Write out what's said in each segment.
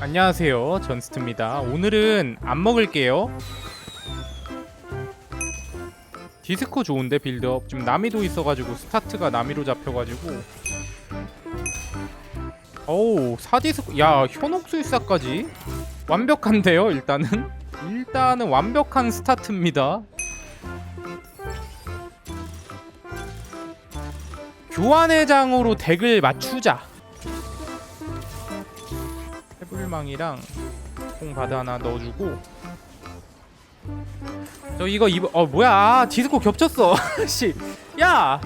안녕하세요. 전스트입니다. 오늘은 안 먹을게요. 디스코 좋은데 빌드업? 지금 나미도 있어가지고 스타트가 나미로 잡혀가지고. 어우 사디스코 야 현옥술사까지? 완벽한데요 일단은? 일단은 완벽한 스타트입니다. 교환회장으로 덱을 맞추자 해불망이랑 공 바드 하나 넣어주고. 저 이거 이거 어 뭐야? 아, 디스코 겹쳤어. 씨야!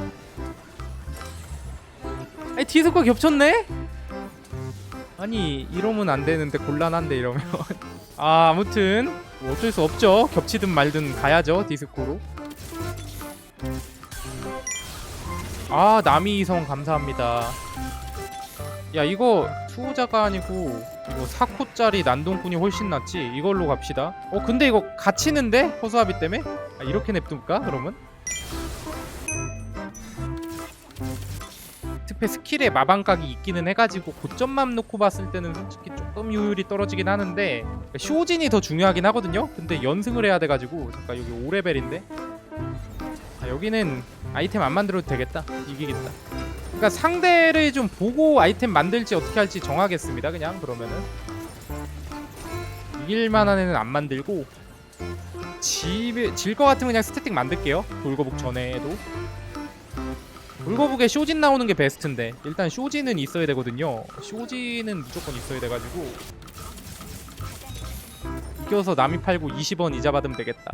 아니 디스코 겹쳤네? 아니 이러면 안 되는데 곤란한데 이러면. 아 아무튼 뭐 어쩔 수 없죠. 겹치든 말든 가야죠 디스코로. 아 남이성 감사합니다. 야 이거 수호자가 아니고 이거 4코짜리 난동꾼이 훨씬 낫지? 이걸로 갑시다. 어 근데 이거 갇히는데? 허수아비 때문에? 아, 이렇게 냅둘까 그러면? 특패 스킬에 마방각이 있기는 해가지고 고점만 놓고 봤을 때는 솔직히 조금 효율이 떨어지긴 하는데 쇼진이 더 중요하긴 하거든요? 근데 연승을 해야 돼가지고. 잠깐 여기 5레벨인데? 아, 여기는 아이템 안 만들어도 되겠다. 이기겠다 그러니까 상대를 좀 보고 아이템 만들지 어떻게 할지 정하겠습니다. 그냥 그러면은 이길 만한 애는 안 만들고 질것 같으면 그냥 스태틱 만들게요. 돌거북 전에도 돌거북에 쇼진 나오는 게 베스트인데 일단 쇼진은 있어야 되거든요. 쇼진은 무조건 있어야 돼가지고 이겨서 남이 팔고 20원 이자 받으면 되겠다.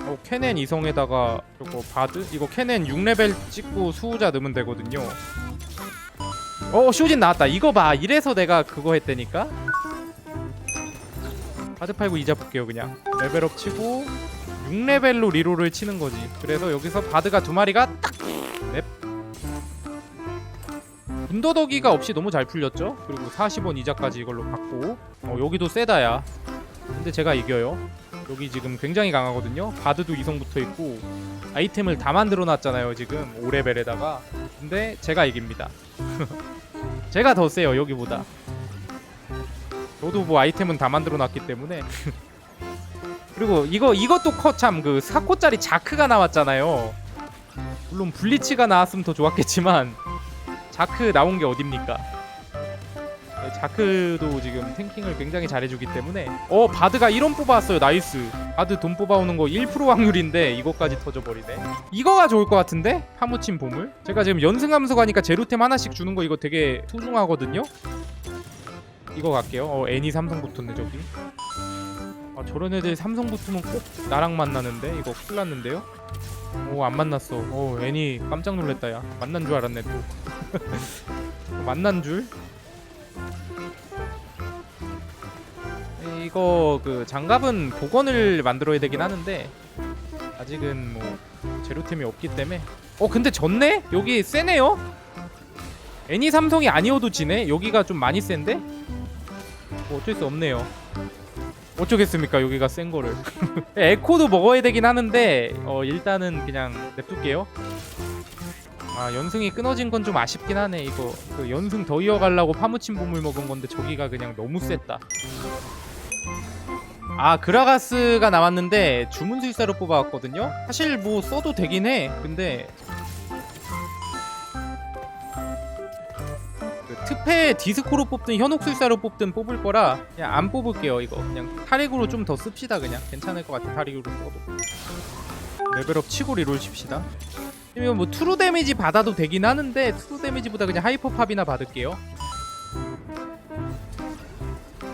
어, 캐넨 이성에다가 이거 바드? 이거 캐넨 6레벨 찍고 수호자 넣으면 되거든요. 어 쇼진 나왔다. 이거 봐. 이래서 내가 그거 했다니까? 바드 팔고 이자 볼게요 그냥. 레벨업 치고 6레벨로 리로를 치는 거지. 그래서 여기서 바드가 두 마리가 딱! 넵. 군더더기가 없이 너무 잘 풀렸죠? 그리고 40원 이자까지 이걸로 받고. 어 여기도 세다야. 근데 제가 이겨요 여기 지금 굉장히 강하거든요. 바드도 이성 붙어 있고 아이템을 다 만들어 놨잖아요. 지금 5레벨에다가. 근데 제가 이깁니다. 제가 더 세요. 여기보다. 저도 뭐 아이템은 다 만들어 놨기 때문에. 그리고 이거 이것도 커참그 4코짜리 자크가 나왔잖아요. 물론 블리치가 나왔으면 더 좋았겠지만 자크 나온 게 어딥니까? 네, 자크도 지금 탱킹을 굉장히 잘해주기 때문에. 어 바드가 1원 뽑아왔어요. 나이스. 바드 돈 뽑아오는 거 1% 확률인데 이거까지 터져버리네. 이거가 좋을 것 같은데? 파무침 보물? 제가 지금 연승하면서 가니까 제로템 하나씩 주는 거 이거 되게 소중하거든요? 이거 갈게요. 어 애니 삼성 붙었네 저기. 아 저런 애들 삼성 붙으면 꼭 나랑 만나는데? 이거 큰일 났는데요? 오 안 만났어. 어 애니 깜짝 놀랐다 야. 만난 줄 알았네 또. 만난 줄 이거 그 장갑은 복원을 만들어야 되긴 하는데 아직은 뭐 재료템이 없기 때문에 어 근데 졌네? 여기 세네요? 애니 삼성이 아니어도 지네? 여기가 좀 많이 센데? 뭐 어쩔 수 없네요 어쩌겠습니까 여기가 센 거를 에코도 먹어야 되긴 하는데 어 일단은 그냥 냅둘게요 아 연승이 끊어진 건 좀 아쉽긴 하네. 이거 그 연승 더 이어가려고 파무침 보물 먹은 건데 저기가 그냥 너무 셌다. 아 그라가스가 나왔는데 주문술사로 뽑아왔거든요. 사실 뭐 써도 되긴 해. 근데 그 특패 디스코로 뽑든 현옥술사로 뽑든 뽑을 거라 그냥 안 뽑을게요 이거. 그냥 타릭으로 좀 더 씁시다 그냥. 괜찮을 것 같아 타릭으로 써도. 레벨업 치고 리롤 칩시다 이면 뭐 트루 데미지 받아도 되긴 하는데 트루 데미지보다 그냥 하이퍼 팝이나 받을게요.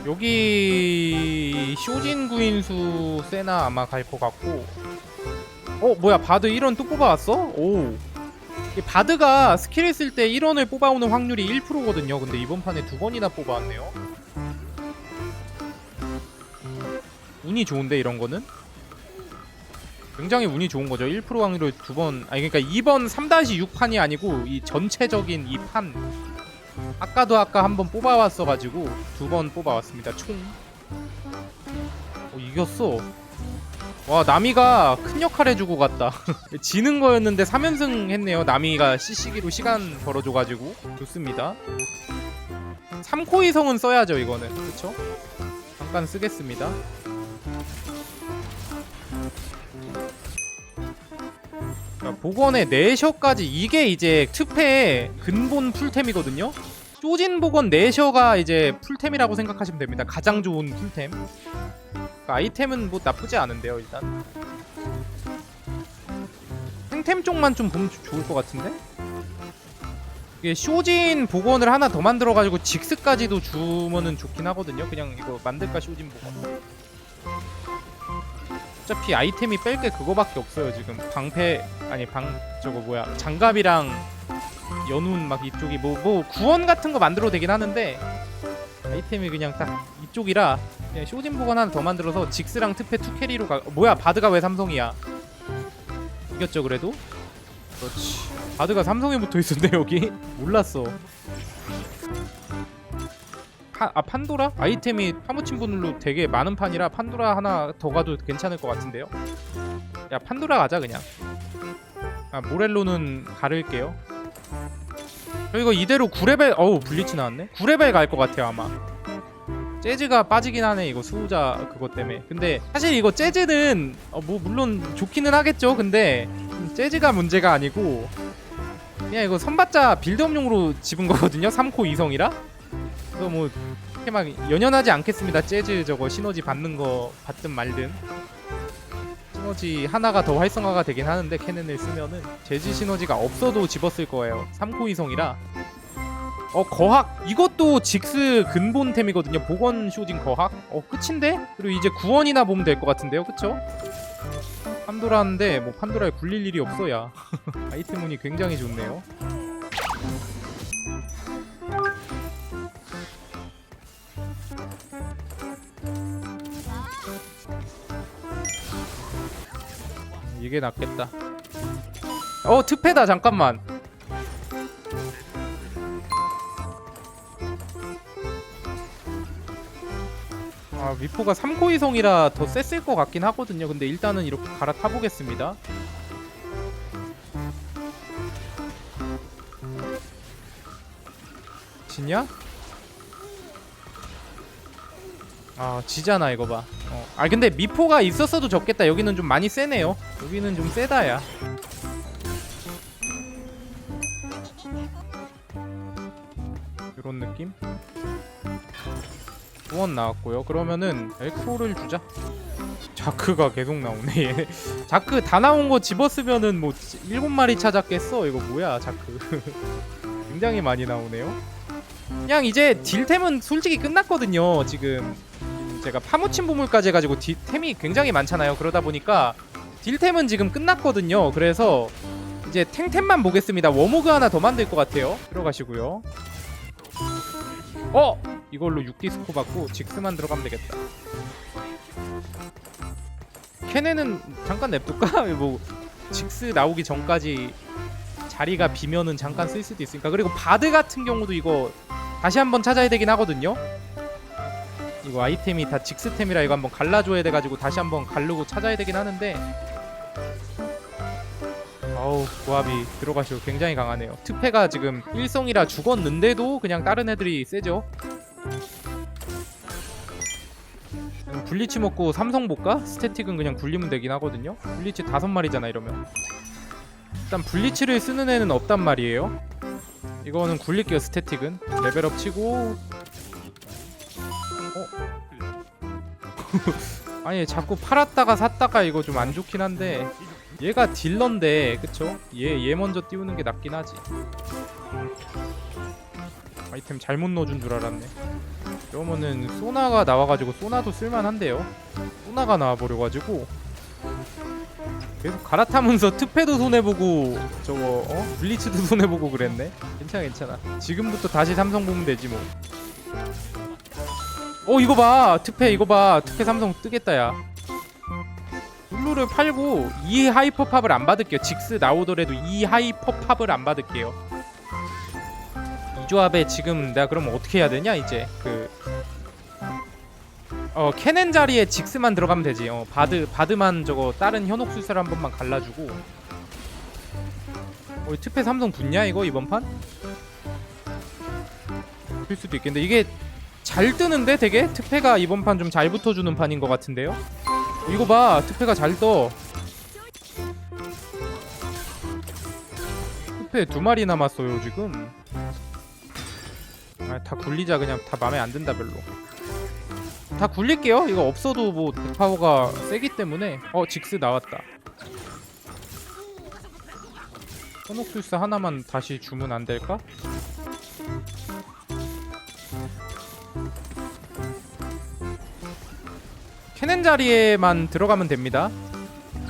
여기 쇼진 구인수 세나 아마 갈 것 같고. 어 뭐야 바드 1원 또 뽑아왔어? 오. 이 바드가 스킬을 쓸 때 1원을 뽑아오는 확률이 1%거든요. 근데 이번 판에 두 번이나 뽑아왔네요. 운이 좋은데 이런 거는? 굉장히 운이 좋은 거죠. 1% 확률을 두 번 아니 그러니까 이번 3-6판이 아니고 이 전체적인 이 판. 아까도 아까 한 번 뽑아왔어 가지고 두 번 뽑아왔습니다. 총. 어, 이겼어. 와 나미가 큰 역할 해주고 갔다. 지는 거였는데 3연승 했네요. 나미가 CC기로 시간 벌어줘가지고. 좋습니다. 3코 이성은 써야죠 이거는. 그쵸? 잠깐 쓰겠습니다 자, 복원의 내셔까지 이게 이제 특패의 근본 풀템이거든요. 쪼진 복원 내셔가 이제 풀템이라고 생각하시면 됩니다. 가장 좋은 풀템. 그러니까 아이템은 뭐 나쁘지 않은데요 일단. 생템 쪽만 좀 보면 조- 좋을 것 같은데? 이게 쇼진 복원을 하나 더 만들어가지고 직스까지도 주면은 좋긴 하거든요. 그냥 이거 만들까 쇼진 복원. 어차피 아이템이 뺄 게 그거밖에 없어요 지금. 방패 아니 방 저거 뭐야 장갑이랑 연운 막 이쪽이 뭐 뭐 구원 같은 거 만들어도 되긴 하는데 아이템이 그냥 딱 이쪽이라 그냥 쇼진 복원 하나 더 만들어서 직스랑 특패 투 캐리로 가. 어, 뭐야 바드가 왜 삼성이야? 이겼죠 그래도? 그렇지. 바드가 삼성에 붙어 있었네 여기. 몰랐어. 파, 아 판도라? 아이템이 파묻힌 분으로 되게 많은 판이라 판도라 하나 더 가도 괜찮을 것 같은데요. 야 판도라 가자 그냥. 아 모렐로는 가를게요. 저 이거 이대로 9레벨 어우 블리치 나왔네. 9레벨 갈 것 같아요 아마. 재즈가 빠지긴 하네 이거 수호자 그것 때문에. 근데 사실 이거 재즈는 어, 뭐 물론 좋기는 하겠죠. 근데 재즈가 문제가 아니고 그냥 이거 선봤자 빌드업용으로 집은 거거든요 3코 2성이라 그래서 뭐 이렇게 막 연연하지 않겠습니다. 재즈 저거 시너지 받는 거 받든 말든. 시너지 하나가 더 활성화가 되긴 하는데 캐넨을 쓰면은 재즈 시너지가 없어도 집었을 거예요. 3코 2성이라. 어 거학. 이것도 직스 근본템이거든요. 복원 쇼진 거학. 어 끝인데? 그리고 이제 구원이나 보면 될 것 같은데요. 그쵸? 판도라인데 뭐 판도라에 굴릴 일이 없어야. 아이템 운이 굉장히 좋네요. 이게 낫겠다. 어 특패다 잠깐만. 아 미포가 3코이성이라 더 셌을 것 같긴 하거든요. 근데 일단은 이렇게 갈아타 보겠습니다. 지냐? 아 지잖아 이거 봐. 어. 아 근데 미포가 있었어도 적겠다. 여기는 좀 많이 세네요. 여기는 좀 세다야. 이런 느낌? 후원 나왔고요. 그러면은 엘코를 주자. 자크가 계속 나오네. 얘. 자크 다 나온 거 집었으면은 뭐 일곱 마리 찾았겠어. 이거 뭐야 자크. 굉장히 많이 나오네요. 그냥 이제 딜템은 솔직히 끝났거든요. 지금 제가 파묻힌 보물까지 해가지고 딜템이 굉장히 많잖아요. 그러다 보니까 딜템은 지금 끝났거든요. 그래서 이제 탱템만 보겠습니다. 워모그 하나 더 만들 것 같아요. 들어가시고요. 어! 이걸로 6디스코 받고 직스만 들어가면 되겠다. 캐넨은 잠깐 냅둘까? 뭐 직스 나오기 전까지 자리가 비면은 잠깐 쓸 수도 있으니까. 그리고 바드 같은 경우도 이거 다시 한번 찾아야 되긴 하거든요. 이거 아이템이 다 직스템이라 이거 한번 갈라줘야 돼가지고 다시 한번 갈르고 찾아야 되긴 하는데. 어우 조합이 들어가시고 굉장히 강하네요. 특패가 지금 1성이라 죽었는데도 그냥 다른 애들이 세죠? 음, 블리치 먹고 삼성 볼까? 스태틱은 그냥 굴리면 되긴 하거든요. 블리치 다섯 마리잖아 이러면 일단 블리치를 쓰는 애는 없단 말이에요. 이거는 굴릴게요 스태틱은. 레벨업 치고. 어? 아니 자꾸 팔았다가 샀다가 이거 좀 안 좋긴 한데 얘가 딜러인데 그쵸? 얘, 얘 먼저 띄우는 게 낫긴 하지. 아이템 잘못 넣어준 줄 알았네. 그러면은 소나가 나와가지고 소나도 쓸만한데요. 소나가 나와버려가지고 계속 갈아타면서 특패도 손해보고 저거 어? 블리츠도 손해보고 그랬네? 괜찮아 괜찮아. 지금부터 다시 삼성 보면 되지 뭐. 어 이거 봐. 특패 이거 봐. 특패 삼성 뜨겠다 야. 블루를 팔고 이 하이퍼팝을 안 받을게요. 직스 나오더라도 이 하이퍼팝을 안 받을게요. 이 조합에 지금 내가 그러면 어떻게 해야 되냐 이제? 그 어 캐넨 자리에 직스만 들어가면 되지. 어 바드 바드만 저거 다른 현혹 술사를 한 번만 갈라주고. 어 특패 삼성 붙냐 이거 이번 판? 잡힐 수도 있겠는데. 이게 잘 뜨는데 되게? 특패가 이번 판 좀 잘 붙어주는 판인 것 같은데요? 이거 봐 특패가 잘떠. 특패 두 마리 남았어요 지금. 아, 다 굴리자. 그냥 다 마음에 안 든다 별로 다 굴릴게요 이거 없어도 뭐 파워가 세기 때문에 어 직스 나왔다 현옥술사 하나만 다시 주면 안 될까? 캐넨 자리에만 들어가면 됩니다.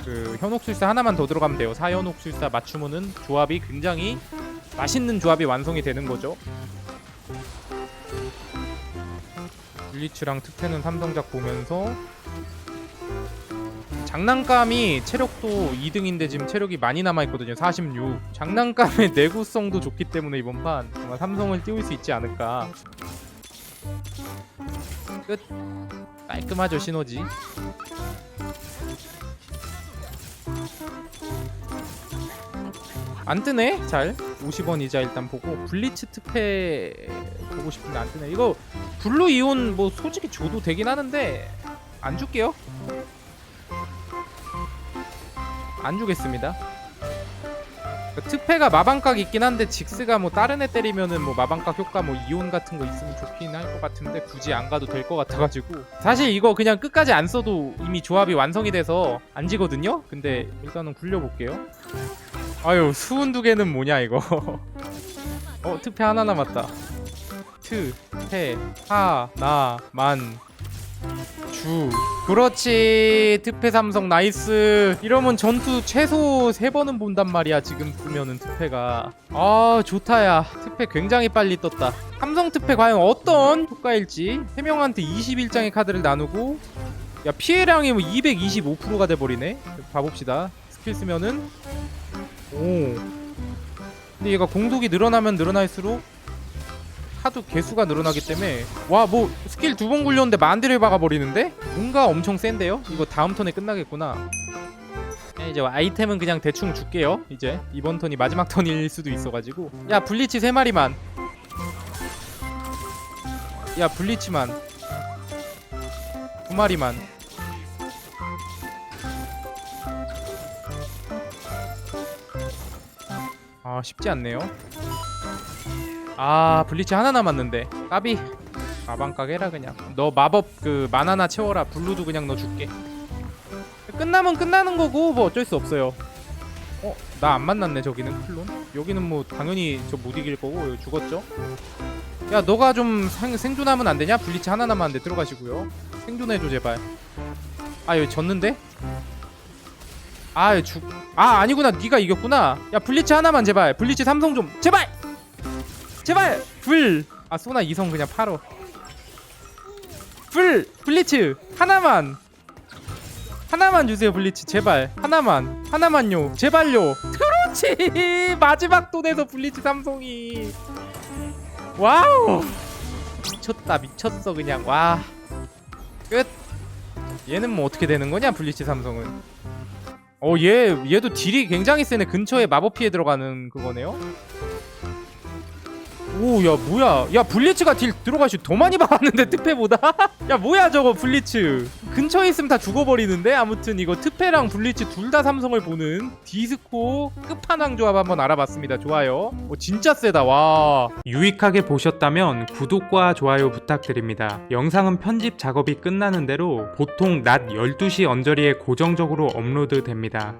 그 현옥술사 하나만 더 들어가면 돼요. 사현옥술사 맞추면은 조합이 굉장히 맛있는 조합이 완성이 되는 거죠. 블리츠랑 특패는 삼성작 보면서 장난감이 체력도 2등인데 지금 체력이 많이 남아있거든요 46 장난감의 내구성도 좋기 때문에 이번 판 아마 삼성을 띄울 수 있지 않을까. 끝. 깔끔하죠 시너지. 안 뜨네? 잘. 50원 이자 일단 보고 블리츠 특패 보고 싶은데 안 뜨네. 이거 블루 이온 뭐 솔직히 줘도 되긴 하는데 안 줄게요 안 주겠습니다. 그 특패가 마방각 있긴 한데 직스가 뭐 다른 애 때리면은 뭐 마방각 효과 뭐 이온 같은 거 있으면 좋긴 할 것 같은데 굳이 안 가도 될 것 같아가지고 사실 이거 그냥 끝까지 안 써도 이미 조합이 완성이 돼서 안 지거든요. 근데 일단은 굴려볼게요. 아유 수은 두 개는 뭐냐 이거. 어 특패 하나 남았다. 특패 하나 만. 주. 그렇지. 특패 삼성 나이스. 이러면 전투 최소 세번은 본단 말이야 지금 보면은 특패가. 아 좋다야. 특패 굉장히 빨리 떴다. 삼성 특패 과연 어떤 효과일지. 세 명한테 21장의 카드를 나누고. 야 피해량이 뭐 225%가 돼버리네. 봐봅시다. 스킬 쓰면은. 오. 근데 얘가 공속이 늘어나면 늘어날수록 카드 개수가 늘어나기 때문에 와 뭐 스킬 두 번 굴렸는데 만대를 박아버리는데? 뭔가 엄청 센데요? 이거 다음 턴에 끝나겠구나. 야, 이제 아이템은 그냥 대충 줄게요. 이제 이번 턴이 마지막 턴일 수도 있어가지고. 야 블리치 세 마리만. 야 블리치만. 두 마리만. 아 쉽지 않네요 아 블리치 하나 남았는데. 까비. 마방각 해라 그냥. 너 마법 그 만화나 채워라. 블루도 그냥 너 줄게. 끝나면 끝나는 거고 뭐 어쩔 수 없어요. 어? 나 안 만났네 저기는. 클론? 여기는 뭐 당연히 저 못 이길 거고 죽었죠? 야 너가 좀 생, 생존하면 안 되냐? 블리치 하나 남았는데 들어가시고요. 생존해줘 제발. 아 여기 졌는데? 아 죽... 아 아니구나. 네가 이겼구나. 야 블리치 하나만 제발. 블리치 삼성 좀. 제발 제발! 불! 아 소나 이성 그냥 팔어. 불! 블리츠! 하나만! 하나만 주세요 블리츠. 제발. 하나만. 하나만요. 제발요. 그렇지! 마지막 돈에서 블리츠 삼성이. 와우! 미쳤다 미쳤어 그냥. 와끝. 얘는 뭐 어떻게 되는 거냐 블리츠 삼성은? 어얘 얘도 딜이 굉장히 세네. 근처에 마법 피해 들어가는 그거네요 오야 뭐야? 야 블리츠가 딜 들어가시 더 많이 박았는데 특패보다? 야 뭐야 저거 블리츠? 근처에 있으면 다 죽어버리는데? 아무튼 이거 특패랑 블리츠 둘 다 삼성을 보는 디스코 끝판왕 조합 한번 알아봤습니다. 좋아요. 오 진짜 세다. 와. 유익하게 보셨다면 구독과 좋아요 부탁드립니다. 영상은 편집 작업이 끝나는 대로 보통 낮 12시 언저리에 고정적으로 업로드 됩니다